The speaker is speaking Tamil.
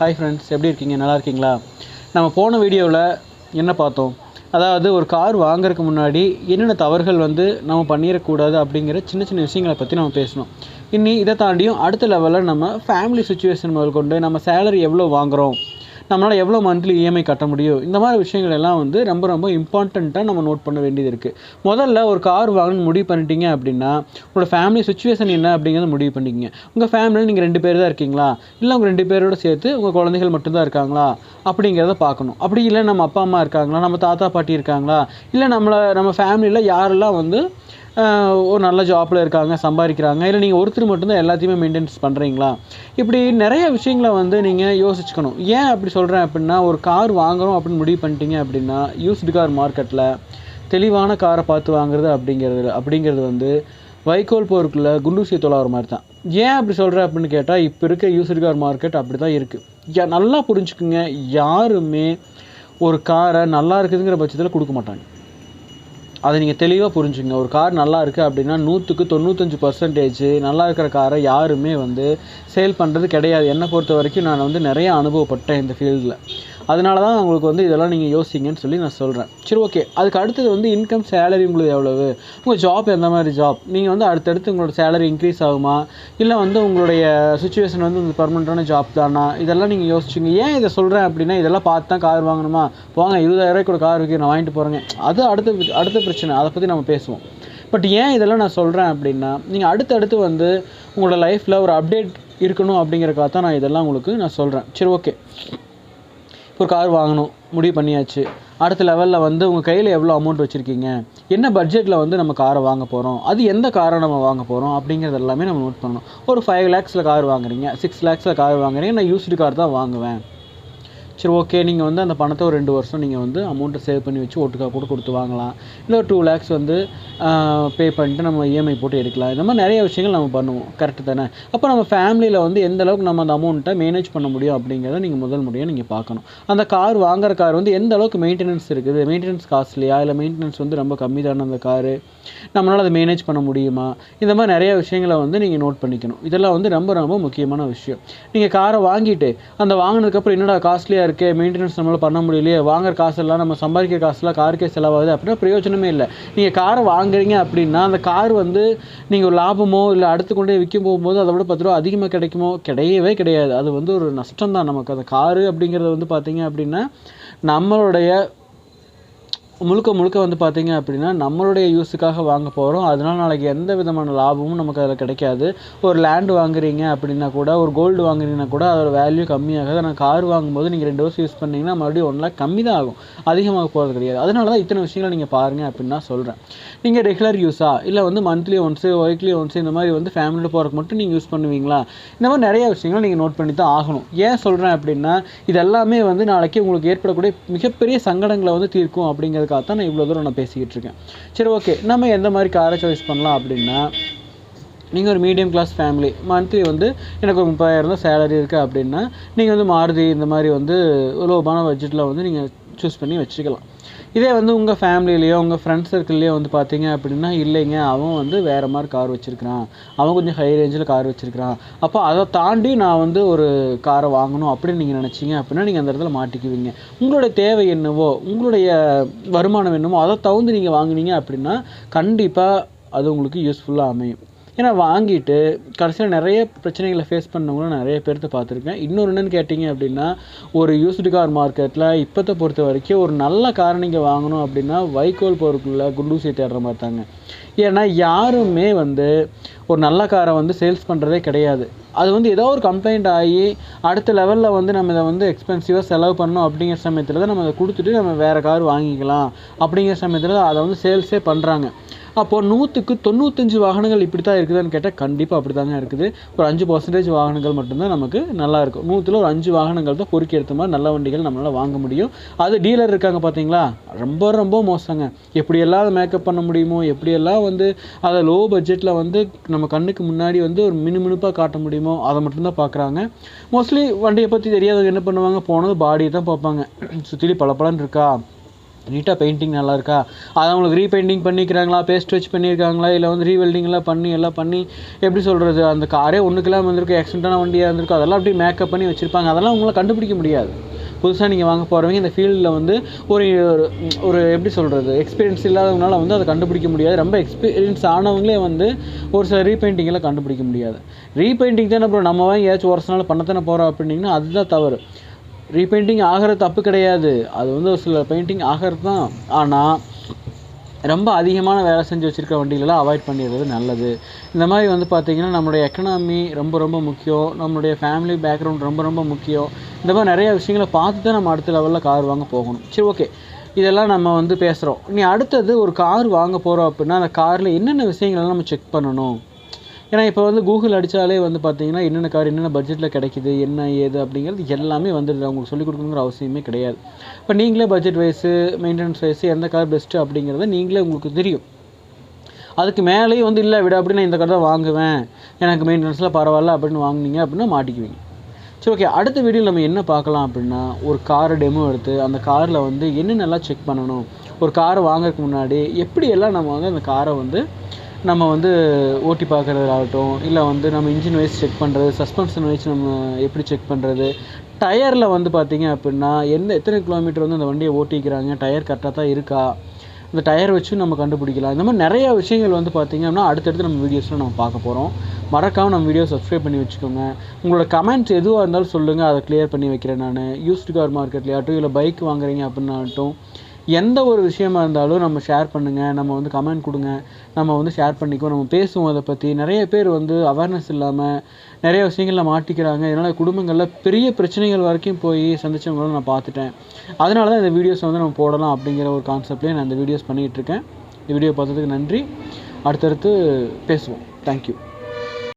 ஹாய் ஃப்ரெண்ட்ஸ் எப்படி இருக்கீங்க? நல்லா இருக்கீங்களா? நம்ம போன வீடியோவில் என்ன பார்த்தோம்? அதாவது ஒரு கார் வாங்குறதுக்கு முன்னாடி என்னென்ன தவறுகள் வந்து நம்ம பண்ணிடக்கூடாது அப்படிங்கிற சின்ன சின்ன விஷயங்களை பற்றி நம்ம பேசணும். இன்னி இதை தாண்டியும் அடுத்த லெவலில் நம்ம ஃபேமிலி சுச்சுவேஷன் முதல் கொண்டு நம்ம சேலரி எவ்வளோ வாங்குகிறோம் நம்மளால் எவ்வளோ மந்த்லி இஎம்ஐ கட்ட முடியும்? இந்த மாதிரி விஷயங்கள் எல்லாம் வந்து ரொம்ப ரொம்ப இம்பார்ட்டண்ட்டாக நம்ம நோட் பண்ண வேண்டியது இருக்குது முதல்ல ஒரு கார் வாங்கணும்னு முடிவு பண்ணிட்டீங்க அப்படின்னா உங்களோட ஃபேமிலி சுச்சுவேஷன் என்ன அப்படிங்கிறத முடிவு பண்ணிக்கங்க. உங்கள் ஃபேமிலியில் நீங்கள் ரெண்டு பேர் தான் இருக்கீங்களா? இல்லை உங்கள் ரெண்டு பேரோட சேர்த்து உங்கள் குழந்தைகள் மட்டும்தான் இருக்காங்களா? அப்படிங்கிறத பார்க்கணும். அப்படி இல்லை நம்ம அப்பா அம்மா இருக்காங்களா? நம்ம தாத்தா பாட்டி இருக்காங்களா? இல்லை நம்மளை நம்ம ஃபேமிலியில் யாரெல்லாம் வந்து ஒரு நல்ல ஜாப்பில் இருக்காங்க சம்பாதிக்கிறாங்க. இல்லை நீங்கள் ஒருத்தர் மட்டும்தான் எல்லாத்தையுமே மெயின்டெனன்ஸ் பண்ணுறீங்களா இப்படி நிறைய விஷயங்களை வந்து நீங்கள் யோசிச்சுக்கணும். ஏன் அப்படி சொல்கிறேன் அப்படின்னா ஒரு கார் வாங்குறோம் அப்படின்னு முடிவு பண்ணிட்டீங்க அப்படின்னா யூஸ்டு கார் மார்க்கெட்டில் தெளிவான காரை பார்த்து வாங்குறது அப்படிங்கிறது அப்படிங்கிறது வந்து வைக்கோல் போருக்குள்ள குண்டூசியை தொலாகிற மாதிரி தான் ஏன் அப்படி சொல்கிறேன் அப்படின்னு கேட்டால் இப்போ இருக்க யூஸ்டு கார் மார்க்கெட் அப்படி தான் இருக்குது நல்லா புரிஞ்சுக்குங்க. யாருமே ஒரு காரை நல்லா இருக்குதுங்கிற பட்சத்தில் கொடுக்க மாட்டாங்க. அதை நீங்கள் தெளிவாக புரிஞ்சுங்க ஒரு கார் நல்லா இருக்குது அப்படின்னா நூற்றுக்கு தொண்ணூத்தஞ்சு பர்சன்டேஜ் நல்லா இருக்கிற காரை யாருமே வந்து சேல் பண்ணுறது கிடையாது. என்னை பொறுத்த வரைக்கும் நான் வந்து நிறைய அனுபவப்பட்டேன் இந்த ஃபீல்டில் அதனால தான் உங்களுக்கு வந்து இதெல்லாம் நீங்கள் யோசிங்கன்னு சொல்லி நான் சொல்கிறேன் சரி ஓகே அதுக்கு அடுத்தது வந்து இன்கம் சேலரி உங்களுக்கு எவ்வளவு? உங்கள் ஜாப் எந்த மாதிரி ஜாப் நீங்கள் வந்து அடுத்தடுத்து உங்களோட சேலரி இன்க்ரீஸ் ஆகுமா? இல்லை வந்து உங்களுடைய சுச்சுவேஷன் வந்து இந்த பர்மனெண்ட்டான ஜாப் தானா? இதெல்லாம் நீங்கள் யோசிச்சுங்க. ஏன் இதை சொல்கிறேன் அப்படின்னா இதெல்லாம் பார்த்து தான் கார் வாங்கணுமா? போங்க இருபதாயிரம் கூட கார் இருக்குது நான் வாங்கிட்டு போகிறேங்க அது அடுத்த அடுத்த பிரச்சனை. அதை பற்றி நம்ம பேசுவோம். பட் ஏன் இதெல்லாம் நான் சொல்கிறேன் அப்படின்னா நீங்கள் அடுத்தடுத்து வந்து உங்களோட லைஃப்பில் ஒரு அப்டேட் இருக்கணும் அப்படிங்கிறக்காக தான் நான் இதெல்லாம் உங்களுக்கு நான் சொல்கிறேன் சரி ஓகே ஒரு கார் வாங்கணும். முடிவு பண்ணியாச்சு. அடுத்த லெவலில் வந்து உங்கள் கையில் எவ்வளோ அமௌண்ட் வச்சுருக்கீங்க? என்ன பட்ஜெட்டில் வந்து நம்ம காரை வாங்க போகிறோம் அது எந்த காரை நம்ம வாங்க போகிறோம் அப்படிங்கிறது எல்லாமே நம்ம நோட் பண்ணணும். ஒரு ஃபைவ் லேக்ஸில் கார் வாங்குறீங்க சிக்ஸ் லேக்ஸில் கார் வாங்குறீங்க நான் யூஸ்டு கார் தான் வாங்குவேன். சரி ஓகே நீங்கள் வந்து அந்த பணத்தை ஒரு ரெண்டு வருஷம் நீங்கள் வந்து அமௌண்ட்டை சேவ் பண்ணி வச்சு ஒட்டுக்கா கூட கொடுத்து வாங்கலாம். இல்லை ஒரு டூ லேக்ஸ் வந்து பே பண்ணிட்டு நம்ம இஎம்ஐ போட்டு எடுக்கலாம். இந்த மாதிரி நிறைய விஷயங்கள் நம்ம பண்ணுவோம். கரெக்டு தானே? அப்போ நம்ம ஃபேமிலியில் வந்து எந்த அளவுக்கு நம்ம அந்த அமௌண்ட்டை மேனேஜ் பண்ண முடியும் அப்படிங்கிறத நீங்கள் முதல் முறையாக நீங்கள் பார்க்கணும். அந்த கார் வாங்குற கார் வந்து எந்த அளவுக்கு மெயின்டெனன்ஸ் இருக்குது? மெயின்டெனன்ஸ் காஸ்ட்லியா இல்லை மெயின்டெனன்ஸ் வந்து ரொம்ப கம்மி தானே அந்த காரு நம்மளால் அதை மேனேஜ் பண்ண முடியுமா? இந்த மாதிரி நிறைய விஷயங்களை வந்து நீங்கள் நோட் பண்ணிக்கணும். இதெல்லாம் வந்து ரொம்ப ரொம்ப முக்கியமான விஷயம். நீங்கள் காரை வாங்கிட்டு அந்த வாங்கினதுக்கப்புறம் என்னடா காஸ்ட்லியாக இருக்கே மெயின்டெனன்ஸ் நம்மளால் பண்ண முடியலையே வாங்குற காசெல்லாம் நம்ம சம்பாதிக்கிற காசுலாம் காருக்கே செலவாகுது அப்படின்னா பிரயோஜனமே இல்லை. நீங்கள் காரை வாங்குறீங்க அப்படின்னா அந்த கார் வந்து நீங்கள் ஒரு லாபமோ இல்லை அடுத்து கொண்டு போய் விற்க போகும்போது அதை விட பத்து ரூபா அதிகமாக கிடைக்குமோ? கிடையவே கிடையாது. அது வந்து ஒரு நஷ்டம் தான் நமக்கு. அந்த காரு அப்படிங்கிறது வந்து பார்த்தீங்க அப்படின்னா நம்மளுடைய முழுக்க முழுக்க வந்து பார்த்தீங்க அப்படின்னா நம்மளுடைய யூஸுக்காக வாங்க போகிறோம் அதனால் நாளைக்கு எந்த விதமான லாபமும் நமக்கு அதில் கிடைக்காது. ஒரு லேண்ட் வாங்குறீங்க அப்படின்னா கூட ஒரு கோல்டு வாங்குறீங்கன்னா கூட அதோட வேல்யூ கம்மியாகாது. ஆனால் கார் வாங்கும்போது நீங்கள் ரெண்டு வருஷம் யூஸ் பண்ணிங்கன்னா மறுபடியும் ஒன் லேக் கம்மி தான் ஆகும். அதிகமாக போகிறது கிடையாது. அதனால தான் இத்தனை விஷயங்களை நீங்கள் பாருங்கள் அப்படின்னு நான் சொல்கிறேன் நீங்கள் ரெகுலர் யூஸா இல்லை வந்து மந்த்லி ஒன்ஸு ஒய்க்லி ஒன்ஸு இந்த மாதிரி வந்து ஃபேமிலியில் போகிறதுக்கு மட்டும் நீங்கள் யூஸ் பண்ணுவீங்களா? இந்த மாதிரி நிறைய விஷயங்கள் நீங்கள் நோட் பண்ணி தான் ஆகணும். ஏன் சொல்கிறேன் அப்படின்னா இதெல்லாமே வந்து நாளைக்கு உங்களுக்கு ஏற்படக்கூடிய மிகப்பெரிய சங்கடங்களை வந்து தீர்க்கும் அப்படிங்கிறதுக்கு காரணத்துக்காக தான் நான் இவ்வளோ தூரம் நான் பேசிக்கிட்டு இருக்கேன். சரி ஓகே நம்ம எந்த மாதிரி காரை சாய்ஸ் பண்ணலாம் அப்படின்னா நீங்கள் ஒரு மீடியம் கிளாஸ் ஃபேமிலி மந்த்லி வந்து எனக்கு ஒரு முப்பதாயிரம் தான் சேலரி இருக்குது அப்படின்னா நீங்கள் வந்து மாருதி இந்த மாதிரி வந்து லோபான பட்ஜெட்டில் வந்து நீங்கள் சூஸ் பண்ணி வச்சுக்கலாம். இதே வந்து உங்கள் ஃபேமிலியிலையோ உங்கள் ஃப்ரெண்ட்ஸ் சர்க்கிள்லேயோ வந்து பார்த்தீங்க அப்படின்னா இல்லைங்க. அவன் வந்து வேறு மாதிரி கார் வச்சுருக்கிறான். அவன் கொஞ்சம் ஹை ரேஞ்சில் கார் வச்சுருக்கிறான். அப்போ அதை தாண்டி நான் வந்து ஒரு காரை வாங்கணும் அப்படின்னு நீங்கள் நினச்சிங்க அப்படின்னா நீங்கள் அந்த இடத்துல மாட்டிக்குவீங்க. உங்களுடைய தேவை என்னவோ உங்களுடைய வருமானம் என்னவோ அதை தகுந்து நீங்கள் வாங்குனீங்க அப்படின்னா கண்டிப்பாக அது உங்களுக்கு யூஸ்ஃபுல்லாக அமையும். ஏன்னா வாங்கிட்டு கடைசியில் நிறைய பிரச்சனைகளை ஃபேஸ் பண்ணவங்களும் நிறைய பேர்த்த பார்த்துருக்கேன். இன்னொரு என்னென்னு கேட்டிங்க அப்படின்னா ஒரு யூஸ்டு கார் மார்க்கெட்டில் இப்போத்தை பொறுத்த வரைக்கும் ஒரு நல்ல கார் நீங்கள் வாங்கணும் அப்படின்னா வைக்கோல் பொருட்களில் குண்டூசி தேடுற மாதிரி தாங்க. ஏன்னா யாருமே வந்து ஒரு நல்ல காரை வந்து சேல்ஸ் பண்ணுறதே கிடையாது. அது வந்து ஏதோ ஒரு கம்ப்ளைண்ட் ஆகி அடுத்த லெவலில் வந்து நம்ம இதை வந்து எக்ஸ்பென்சிவாக செலவு பண்ணணும் அப்படிங்கிற சமயத்தில் தான் நம்ம அதை கொடுத்துட்டு நம்ம வேறு கார் வாங்கிக்கலாம் அப்படிங்கிற சமயத்தில் அதை வந்து சேல்ஸே பண்ணுறாங்க அப்போது நூற்றுக்கு தொண்ணூத்தஞ்சு வாகனங்கள் இப்படி தான் இருக்குதான்னு கேட்டால் கண்டிப்பாக அப்படி தாங்க இருக்குது. ஒரு அஞ்சு பர்சன்டேஜ் வாகனங்கள் மட்டும்தான் நமக்கு நல்லா இருக்கும். நூற்றில் ஒரு அஞ்சு வாகனங்கள் தான் பொறுக்கி எடுத்த மாதிரி நல்ல வண்டிகள் நம்மளால் வாங்க முடியும். அது டீலர் இருக்காங்க பார்த்தீங்களா ரொம்ப ரொம்ப மோசங்க. எப்படியெல்லாம் அதை மேக்கப் பண்ண முடியுமோ எப்படியெல்லாம் வந்து அதை லோ பட்ஜெட்டில் வந்து நம்ம கண்ணுக்கு முன்னாடி வந்து ஒரு மினுமினுப்பாக காட்ட முடியுமோ அதை மட்டும்தான் பார்க்குறாங்க மோஸ்ட்லி வண்டியை பற்றி தெரியாதவங்க என்ன பண்ணுவாங்க? போனது பாடியை தான் பார்ப்பாங்க. சுற்றிலி பளபளன்னு இருக்கா? நீட்டாக பெயிண்டிங் நல்லா இருக்கா அதை அவங்களுக்கு ரீபெயிண்டிங் பண்ணிக்கிறாங்களா? பேஸ்ட் வச்சு பண்ணியிருக்காங்களா இல்லை வந்து ரீவெல்டிங்லாம் பண்ணி எல்லாம் பண்ணி எப்படி சொல்கிறது அந்த காரே ஒன்றுக்கெல்லாம் வந்திருக்கு ஆக்சிடென்ட்டான வண்டியாக இருந்திருக்கு அதெல்லாம் அப்படியே மேக்கப் பண்ணி வச்சுருப்பாங்க. அதெல்லாம் உங்களால் கண்டுபிடிக்க முடியாது. புதுசாக நீங்கள் வாங்க போகிறவங்க இந்த ஃபீல்டில் வந்து ஒரு ஒரு- ஒரு எப்படி சொல்கிறது எக்ஸ்பீரியன்ஸ் இல்லாதவங்களால வந்து அதை கண்டுபிடிக்க முடியாது. ரொம்ப எக்ஸ்பீரியன்ஸ் ஆனவங்களே வந்து ஒரு சில ரீபெயிண்டிங்கெல்லாம் கண்டுபிடிக்க முடியாது. ரீபெயிண்டிங் தானே அப்புறம் நம்ம வாங்கி ஏதாச்சும் ஒரு நாள் பண்ணத்தானே போகிறோம் அப்படின்னிங்கன்னா அதுதான் தவறு. ரீபெயிண்டிங் ஆகிறது தப்பு கிடையாது. அது வந்து ஒரு சில பெயிண்டிங் ஆகிறது தான். ஆனால் ரொம்ப அதிகமான வேலை செஞ்சு வச்சுருக்க வண்டிகளெல்லாம் அவாய்ட் பண்ணிடுறது நல்லது. இந்த மாதிரி வந்து பார்த்திங்கன்னா நம்மளுடைய எக்கனாமி ரொம்ப ரொம்ப முக்கியம். நம்மளுடைய ஃபேமிலி பேக்ரவுண்ட் ரொம்ப ரொம்ப முக்கியம். இந்த மாதிரி நிறைய விஷயங்களை பார்த்து தான் நம்ம அடுத்த லெவலில் கார் வாங்க போகணும். சரி ஓகே இதெல்லாம் நம்ம வந்து பேசுகிறோம் நீ அடுத்தது ஒரு கார் வாங்க போகிறோம் அப்படின்னா அந்த காரில் என்னென்ன விஷயங்கள்லாம் நம்ம செக் பண்ணணும்? ஏன்னா இப்போ வந்து கூகுள் அடித்தாலே வந்து பார்த்தீங்கன்னா என்னென்ன கார் என்னென்ன பட்ஜெட்டில் கிடைக்குது என்ன ஏது அப்படிங்கிறது எல்லாமே வந்துடுது. அவங்களுக்கு சொல்லிக் கொடுக்கணுங்கிற அவசியமே கிடையாது. இப்போ நீங்களே பட்ஜெட் வைஸு மெயின்டெனன்ஸ் வைஸு எந்த கார் பெஸ்ட்டு அப்படிங்கிறத நீங்களே உங்களுக்கு தெரியும். அதுக்கு மேலேயும் வந்து இல்லை விட அப்படி நான் இந்த கார் தான் வாங்குவேன். எனக்கு மெயின்டெனன்ஸில் பரவாயில்ல அப்படின்னு வாங்குனீங்க அப்படின்னா மாட்டிக்குவீங்க. சரி ஓகே அடுத்த வீடியோவில் நம்ம என்ன பார்க்கலாம் அப்படின்னா ஒரு காரை டெமோ எடுத்து அந்த காரில் வந்து என்னென்னலாம் செக் பண்ணணும் ஒரு காரை வாங்குறதுக்கு முன்னாடி எப்படியெல்லாம் நம்ம வந்து அந்த காரை வந்து நம்ம வந்து ஓட்டி பார்க்குறதாகட்டும் இல்லை வந்து நம்ம இன்ஜின் வைஸ் செக் பண்ணுறது சஸ்பென்ஷன் வைஸ் நம்ம எப்படி செக் பண்ணுறது டயரில் வந்து பார்த்தீங்க அப்படின்னா எந்த எத்தனை கிலோமீட்டர் வந்து அந்த வண்டியை ஓட்டிக்கிறாங்க டயர் கரெக்டாக தான் இருக்கா? இந்த டயர் வச்சும் நம்ம கண்டுபிடிக்கலாம். இந்த மாதிரி நிறைய விஷயங்கள் வந்து பார்த்தீங்கன்னா அடுத்தடுத்து நம்ம வீடியோஸில் நம்ம பார்க்க போகிறோம் மறக்காமல் நம்ம வீடியோ சப்ஸ்கிரைப் பண்ணி வச்சுக்கோங்க. உங்களோட கமெண்ட்ஸ் எதுவாக இருந்தாலும் சொல்லுங்கள் அதை கிளியர் பண்ணி வைக்கிறேன் நான். யூஸ்டு கார் மார்க்கெட்லையாட்டும் இல்லை பைக் வாங்குறீங்க அப்படின்னாட்டும் எந்த ஒரு விஷயமா இருந்தாலும் நம்ம ஷேர் பண்ணுங்கள் நம்ம வந்து கமெண்ட் கொடுங்க நம்ம வந்து ஷேர் பண்ணிக்குவோம் நம்ம பேசுவோம் அதை பற்றி நிறைய பேர் வந்து அவேர்னஸ் இல்லாமல் நிறைய விஷயங்களில் மாட்டிக்கிறாங்க. இதனால் குடும்பங்களில் பெரிய பிரச்சனைகள் வரைக்கும் போய் சந்திச்சவங்களும் நான் பார்த்துட்டேன். அதனால தான் இந்த வீடியோஸ் வந்து நம்ம போடலாம் அப்படிங்கிற ஒரு கான்செப்ட்லேயே நான் இந்த வீடியோஸ் பண்ணிகிட்டு இருக்கேன். இந்த வீடியோ பார்த்ததுக்கு நன்றி. அடுத்தடுத்து பேசுவோம். தேங்க்யூ